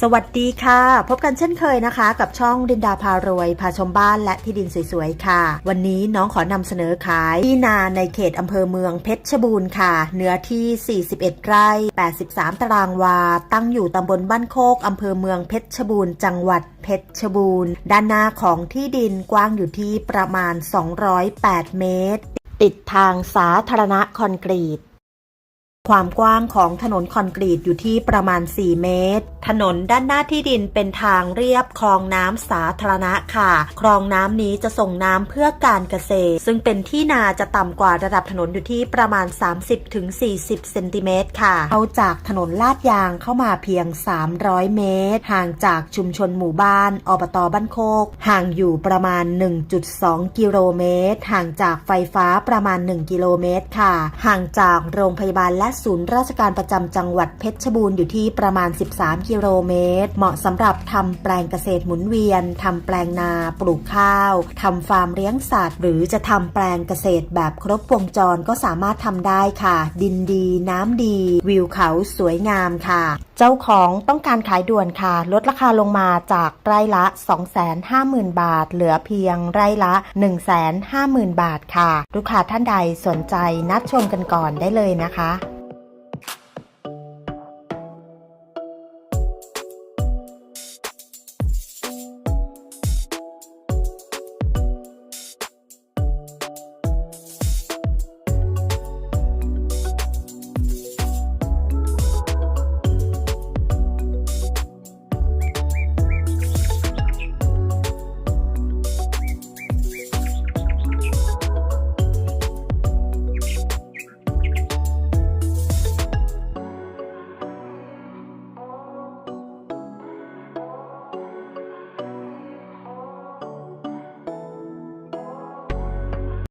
สวัสดีค่ะ พบกันเช่นเคยนะคะ กับช่องดินดาพารวยพาชมบ้านและที่ดินสวยๆค่ะ วันนี้น้องขอนำเสนอขายที่นาในเขตอำเภอเมืองเพชรบูรณ์ค่ะ เนื้อที่ 41 ไร่ 83 ตารางวา ตั้งอยู่ตำบลบ้านโคกอำเภอเมืองเพชรบูรณ์จังหวัดเพชรบูรณ์ ด้านหน้าของที่ดินกว้างอยู่ที่ประมาณ 208 เมตร ติดทางสาธารณะคอนกรีตความกว้างของถนนคอนกรีตอยู่ที่ประมาณ 4 เมตร ถนนด้านหน้าที่ดินเป็นทางเรียบคลองน้ำสาธารณะค่ะ คลองน้ำนี้จะส่งน้ำเพื่อการเกษตร ซึ่งเป็นที่นาจะต่ำกว่าระดับถนนอยู่ที่ประมาณ 30-40 เซนติเมตรค่ะเอาจากถนนลาดยางเข้ามาเพียง 300 เมตร ห่างจากชุมชนหมู่บ้านอบตบ้านโคก ห่างอยู่ประมาณ 1.2 กิโลเมตร ห่างจากไฟฟ้าประมาณ 1 กิโลเมตรค่ะ ห่างจากโรงพยาบาลและศูนย์ราชการประจำจังหวัดเพชรบูรณ์อยู่ที่ประมาณ 13กิโลเมตร เหมาะสำหรับทำแปลงเกษตรหมุนเวียนทำแปลงนาปลูกข้าวทำฟาร์มเลี้ยงสัตว์ หรือจะทำแปลงเกษตรแบบครบวงจรก็สามารถทำได้ค่ะ ดินดี น้ำดี วิวเขาสวยงามค่ะ เจ้าของต้องการขายด่วนค่ะ ลดราคาลงมาจากไร่ละ 250,000 บาท เหลือเพียงไร่ละ 150,000 บาทค่ะ ลูกค้าท่านใดสนใจนัดชมกันก่อนได้เลยนะคะ